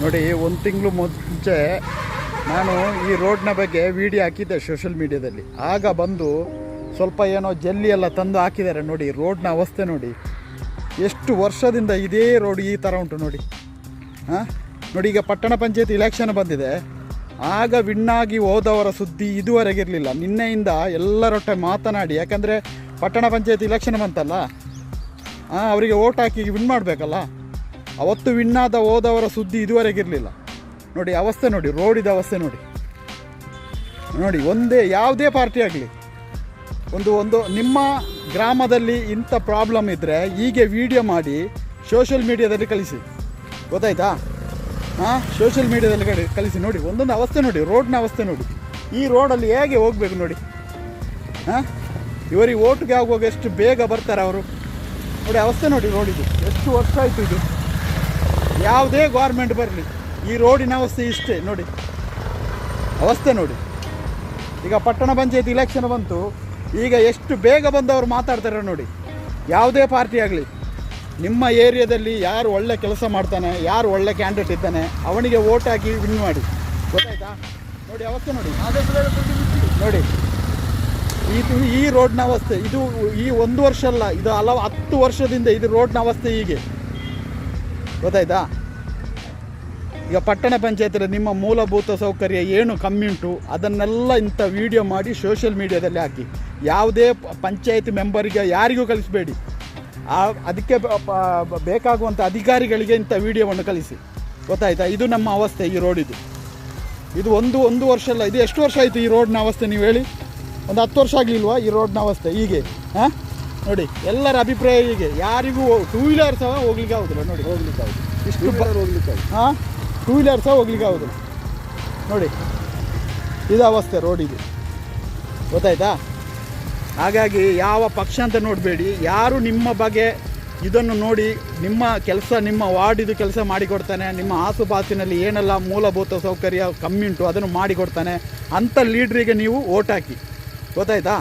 ನೋಡಿ, ಒಂದು ತಿಂಗಳು ಮುಂಚೆ ನಾನು ಈ ರೋಡ್ನ ಬಗ್ಗೆ ವಿಡಿಯೋ ಹಾಕಿದ್ದೆ ಸೋಷಲ್ ಮೀಡಿಯಾದಲ್ಲಿ ಆಗ ಬಂದು ಸ್ವಲ್ಪ ಏನೋ ಜಲ್ಲಿ ಎಲ್ಲ ತಂದು ಹಾಕಿದ್ದಾರೆ ನೋಡಿ, ರೋಡ್ನ ಅವಸ್ಥೆ ನೋಡಿ. ಎಷ್ಟು ವರ್ಷದಿಂದ ಇದೇ ರೋಡ್ ಈ ಥರ ಉಂಟು ನೋಡಿ. ಹಾಂ? ನೋಡಿ, ಈಗ ಪಟ್ಟಣ ಪಂಚಾಯತ್ ಇಲೆಕ್ಷನ್ ಬಂದಿದೆ. ಆಗ ವಿಣ್ಣಾಗಿ ಹೋದವರ ಸುದ್ದಿ ಇದುವರೆಗೆ ಇರಲಿಲ್ಲ. ನಿನ್ನೆಯಿಂದ ಎಲ್ಲರೊಟ್ಟೆ ಮಾತನಾಡಿ, ಯಾಕಂದರೆ ಪಟ್ಟಣ ಪಂಚಾಯತ್ ಇಲೆಕ್ಷನ್ ಬಂತಲ್ಲ? ಹಾಂ, ಅವರಿಗೆ ಓಟ್ ಹಾಕಿ ವಿನ್ ಮಾಡಬೇಕಲ್ಲ? ಅವತ್ತು ವಿನ್ನಾದ ಹೋದವರ ಸುದ್ದಿ ಇದುವರೆಗೆ ಇರಲಿಲ್ಲ. ನೋಡಿ, ಅವಸ್ಥೆ ನೋಡಿ, ರೋಡಿದ ಅವಸ್ಥೆ ನೋಡಿ. ನೋಡಿ, ಒಂದೇ, ಯಾವುದೇ ಪಾರ್ಟಿ ಆಗಲಿ. ಒಂದು ಒಂದು, ನಿಮ್ಮ ಗ್ರಾಮದಲ್ಲಿ ಇಂಥ ಪ್ರಾಬ್ಲಮ್ ಇದ್ದರೆ ಹೀಗೆ ವಿಡಿಯೋ ಮಾಡಿ ಸೋಷಿಯಲ್ ಮೀಡಿಯಾದಲ್ಲಿ ಕಳಿಸಿ. ಗೊತ್ತಾಯ್ತಾ? ಹಾಂ ಸೋಷಿಯಲ್ ಮೀಡಿಯಾದಲ್ಲಿ ಕಳಿ ಕಳಿಸಿ ನೋಡಿ. ಒಂದೊಂದು ಅವಸ್ಥೆ ನೋಡಿ, ರೋಡ್ನ ಅವಸ್ಥೆ ನೋಡಿ. ಈ ರೋಡಲ್ಲಿ ಹೇಗೆ ಹೋಗಬೇಕು ನೋಡಿ? ಹಾಂ? ಇವರಿಗೆ ಓಟ್ಗೆ ಆಗುವಾಗ ಎಷ್ಟು ಬೇಗ ಬರ್ತಾರೆ ಅವರು? ನೋಡಿ, ಅವಸ್ಥೆ ನೋಡಿ ರೋಡಿದು. ಎಷ್ಟು ವರ್ಷ ಆಯಿತು ಇದು? ಯಾವುದೇ ಗೌರ್ಮೆಂಟ್ ಬರಲಿ, ಈ ರೋಡಿನ ಅವಸ್ಥೆ ಇಷ್ಟೇ, ನೋಡಿ. ಅವಸ್ಥೆ ನೋಡಿ. ಈಗ ಪಟ್ಟಣ ಪಂಚಾಯತ್ ಇಲೆಕ್ಷನ್ ಬಂತು, ಈಗ ಎಷ್ಟು ಬೇಗ ಬಂದವರು ಮಾತಾಡ್ತಾರೆ ನೋಡಿ. ಯಾವುದೇ ಪಾರ್ಟಿ ಆಗಲಿ, ನಿಮ್ಮ ಏರಿಯಾದಲ್ಲಿ ಯಾರು ಒಳ್ಳೆ ಕೆಲಸ ಮಾಡ್ತಾನೆ, ಯಾರು ಒಳ್ಳೆ ಕ್ಯಾಂಡಿಡೇಟ್ ಇದ್ದಾನೆ, ಅವನಿಗೆ ಓಟ್ ಹಾಕಿ ವಿನ್ ಮಾಡಿ. ಗೊತ್ತಾಯ್ತಾ? ನೋಡಿ, ಅವಸ್ಥೆ ನೋಡಿ. ನೋಡಿ. ಇದು ಈ ರೋಡ್ನ ಅವಸ್ಥೆ, ಇದು ಈ ಒಂದು ವರ್ಷ ಅಲ್ಲ, ಇದು ಹಲವು ಹತ್ತು ವರ್ಷದಿಂದ ಇದು ರೋಡ್ನ ಅವಸ್ಥೆ ಹೀಗೆ. ಗೊತ್ತಾಯ್ತಾ? ಈಗ ಪಟ್ಟಣ ಪಂಚಾಯತಿಯಲ್ಲಿ ನಿಮ್ಮ ಮೂಲಭೂತ ಸೌಕರ್ಯ ಏನು ಕಮ್ಮಿ ಉಂಟು ಅದನ್ನೆಲ್ಲ ಇಂಥ ವಿಡಿಯೋ ಮಾಡಿ ಸೋಷಿಯಲ್ ಮೀಡಿಯಾದಲ್ಲಿ ಹಾಕಿ. ಯಾವುದೇ ಪಂಚಾಯಿತಿ ಮೆಂಬರಿಗೆ ಯಾರಿಗೂ ಕಳಿಸಬೇಡಿ ಆ ಅದಕ್ಕೆ ಬೇಕಾಗುವಂಥ ಅಧಿಕಾರಿಗಳಿಗೆ ಇಂಥ ವಿಡಿಯೋವನ್ನು ಕಳಿಸಿ ಗೊತ್ತಾಯ್ತಾ? ಇದು ನಮ್ಮ ಅವಸ್ಥೆ ಈ ರೋಡಿದು ಇದು. ಒಂದು ಒಂದು ವರ್ಷ ಅಲ್ಲ ಇದು ಎಷ್ಟು ವರ್ಷ ಆಯಿತು ಈ ರೋಡ್ನ ಅವಸ್ಥೆ ನೀವು ಹೇಳಿ? ಒಂದು ಹತ್ತು ವರ್ಷ ಆಗಲಿಲ್ವಾ ಈ ರೋಡ್ನ ಅವಸ್ಥೆ? ಹೀಗೆ ಹಾಂ? ನೋಡಿ ಎಲ್ಲರ ಅಭಿಪ್ರಾಯ ಹೀಗೆ. ಯಾರಿಗೂ ಟೂ ವೀಲರ್ ಸಹ ಹೋಗ್ಲಿಕ್ಕೆ ಆಗೋದಿಲ್ಲ ನೋಡಿ. ಹೋಗ್ಲಿಕ್ಕೆ ಆಗುದು ಇಷ್ಟು ಹೋಗ್ಲಿಕ್ಕೆ ಹಾಂ? ಟೂ ವೀಲರ್ ಸಹ ಹೋಗ್ಲಿಕ್ಕೆ ಆಗೋದಿಲ್ಲ. ನೋಡಿ, ಇದು ಅವಸ್ಥೆ ರೋಡಿದು ಗೊತ್ತಾಯ್ತಾ? ಹಾಗಾಗಿ ಯಾವ ಪಕ್ಷ ಅಂತ ನೋಡಬೇಡಿ. ಯಾರು ನಿಮ್ಮ ಬಗ್ಗೆ ಇದನ್ನು ನೋಡಿ ನಿಮ್ಮ ಕೆಲಸ, ನಿಮ್ಮ ವಾರ್ಡಿದು ಕೆಲಸ ಮಾಡಿಕೊಡ್ತಾನೆ, ನಿಮ್ಮ ಆಸುಪಾಸಿನಲ್ಲಿ ಏನೆಲ್ಲ ಮೂಲಭೂತ ಸೌಕರ್ಯ ಕಮ್ಮಿ ಉಂಟು ಅದನ್ನು ಮಾಡಿಕೊಡ್ತಾನೆ ಅಂಥ ಲೀಡ್ರಿಗೆ ನೀವು ಓಟ್ ಹಾಕಿ. ಗೊತ್ತಾಯ್ತಾ?